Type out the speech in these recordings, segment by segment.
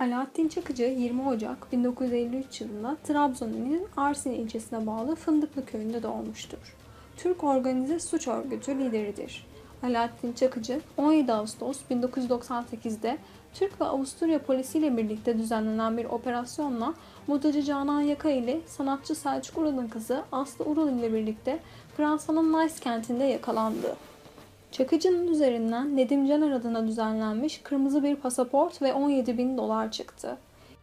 Alaaddin Çakıcı 20 Ocak 1953 yılında Trabzon ilinin Arsin ilçesine bağlı Fındıklı köyünde doğmuştur. Türk organize suç örgütü lideridir. Alaaddin Çakıcı 17 Ağustos 1998'de Türk ve Avusturya polisiyle birlikte düzenlenen bir operasyonla modacı Canan Yaka ile sanatçı Selçuk Ural'ın kızı Aslı Ural ile birlikte Fransa'nın Nice kentinde yakalandı. Çakıcı'nın üzerinden Nedim Caner adına düzenlenmiş kırmızı bir pasaport ve 17 bin dolar çıktı.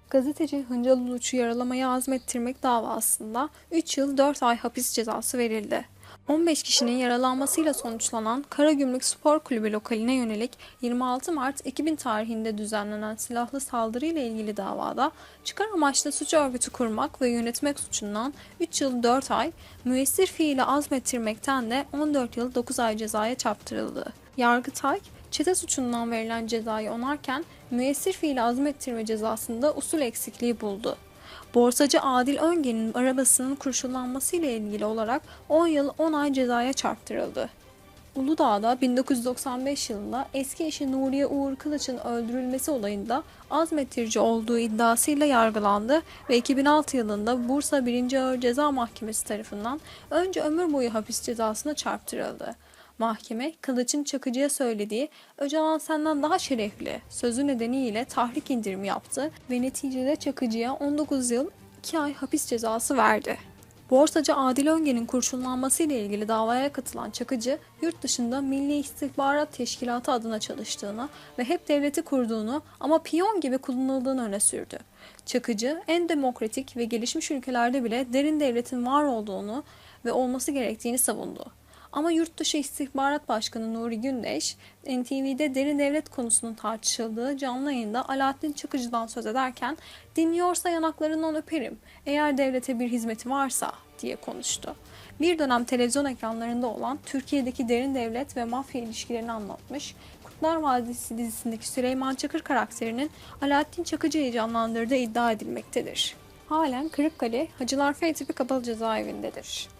Gazeteci Hıncal Uluç'u yaralamayı azmettirmek davasında 3 yıl 4 ay hapis cezası verildi. 15 kişinin yaralanmasıyla sonuçlanan Karagümrük Spor Kulübü lokaline yönelik 26 Mart 2000 tarihinde düzenlenen silahlı saldırı ile ilgili davada çıkar amaçlı suç örgütü kurmak ve yönetmek suçundan 3 yıl 4 ay, müessir fiili azmettirmekten de 14 yıl 9 ay cezaya çarptırıldı. Yargıtay, çete suçundan verilen cezayı onarken müessir fiili azmettirme cezasında usul eksikliği buldu. Borsacı Adil Öngen'in arabasının kurşunlanması ile ilgili olarak 10 yıl 10 ay cezaya çarptırıldı. Uludağ'da 1995 yılında eski eşi Nuriye Uğur Kılıç'ın öldürülmesi olayında azmettirici olduğu iddiasıyla yargılandı ve 2006 yılında Bursa 1. Ağır Ceza Mahkemesi tarafından önce ömür boyu hapis cezasına çarptırıldı. Mahkeme, Kılıç'ın Çakıcı'ya söylediği Öcalan senden daha şerefli sözü nedeniyle tahrik indirimi yaptı ve neticede Çakıcı'ya 19 yıl 2 ay hapis cezası verdi. Borsacı Adil Öngen'in kurşunlanması ile ilgili davaya katılan Çakıcı, yurt dışında Milli İstihbarat Teşkilatı adına çalıştığını ve hep devleti kurduğunu ama piyon gibi kullanıldığını öne sürdü. Çakıcı, en demokratik ve gelişmiş ülkelerde bile derin devletin var olduğunu ve olması gerektiğini savundu. Ama Yurtdışı İstihbarat Başkanı Nuri Gündeş, NTV'de derin devlet konusunun tartışıldığı canlı yayında Alaaddin Çakıcı'dan söz ederken dinliyorsa yanaklarından öperim, eğer devlete bir hizmeti varsa diye konuştu. Bir dönem televizyon ekranlarında olan Türkiye'deki derin devlet ve mafya ilişkilerini anlatmış, Kurtlar Vadisi dizisindeki Süleyman Çakır karakterinin Alaaddin Çakıcı'yı canlandırdığı iddia edilmektedir. Halen Kırıkkale Hacılar F tipi kapalı cezaevindedir.